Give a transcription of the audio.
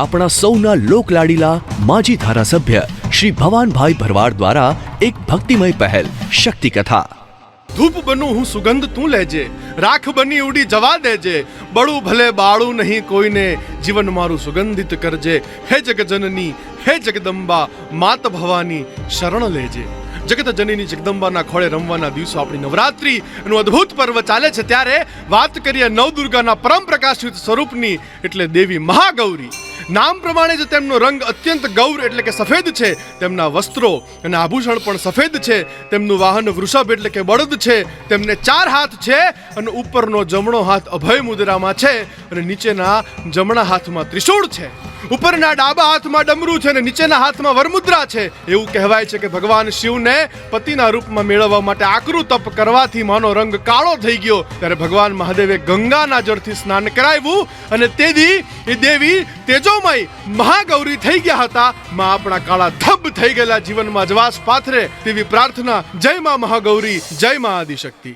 આપણા સૌના લોકલાડીલા માજી ધારાસભ્ય શ્રી ભવાનભાઈ ભરવાડ દ્વારા એક ભક્તિમય પહેલ, શક્તિ કથા. ધૂપ બનું હું સુગંધ તું લેજે, રાખ બની ઉડી જવા દેજે, બળું ભલે બાળું નહીં કોઈને, જીવન મારું સુગંધિત કરજે, હે જગજનની, હે જગદંબા, માત ભવાની શરણ લેજે. જગત જનની જગદંબાના ખોળે રમવાના દિવસો આપણી નવરાત્રી એનું અદ્ભુત પર્વ ચાલે છે ત્યારે વાત કરીએ નવદુર્ગાના પરમ પ્રકાશિત સ્વરૂપની, એટલે દેવી મહાગૌરી. નામ પ્રમાણે જ તેમનો રંગ અત્યંત ગૌર એટલે કે સફેદ છે. તેમના વસ્ત્રો અને આભૂષણ પણ સફેદ છે. તેમનું વાહન વૃષભ એટલે કે બળદ છે. તેમને ચાર હાથ છે અને ઉપરનો જમણો હાથ અભય મુદ્રામાં છે અને નીચેના જમણા હાથમાં ત્રિશૂળ છે. ઉપરના ડાબા હાથમાં ડમરું છે અને નીચેના હાથમાં વરમુદ્રા છે. એવું કહેવાય છે કે ભગવાન શિવને પતિના રૂપમાં મેળવવા માટે આકરું તપ કરવાથી માનો રંગ કાળો થઈ ગયો. ત્યારે ભગવાન મહાદેવે ગંગાના જળથી સ્નાન કરાવ્યું અને તેથી એ દેવી તેજોમય મહાગૌરી થઈ ગયા હતા. માં આપણા કાળા ધબ થઈ ગયેલા જીવનમાં જવાસ પાથરે તેવી પ્રાર્થના જય માં મહાગૌરી, જય મા આદિશક્તિ.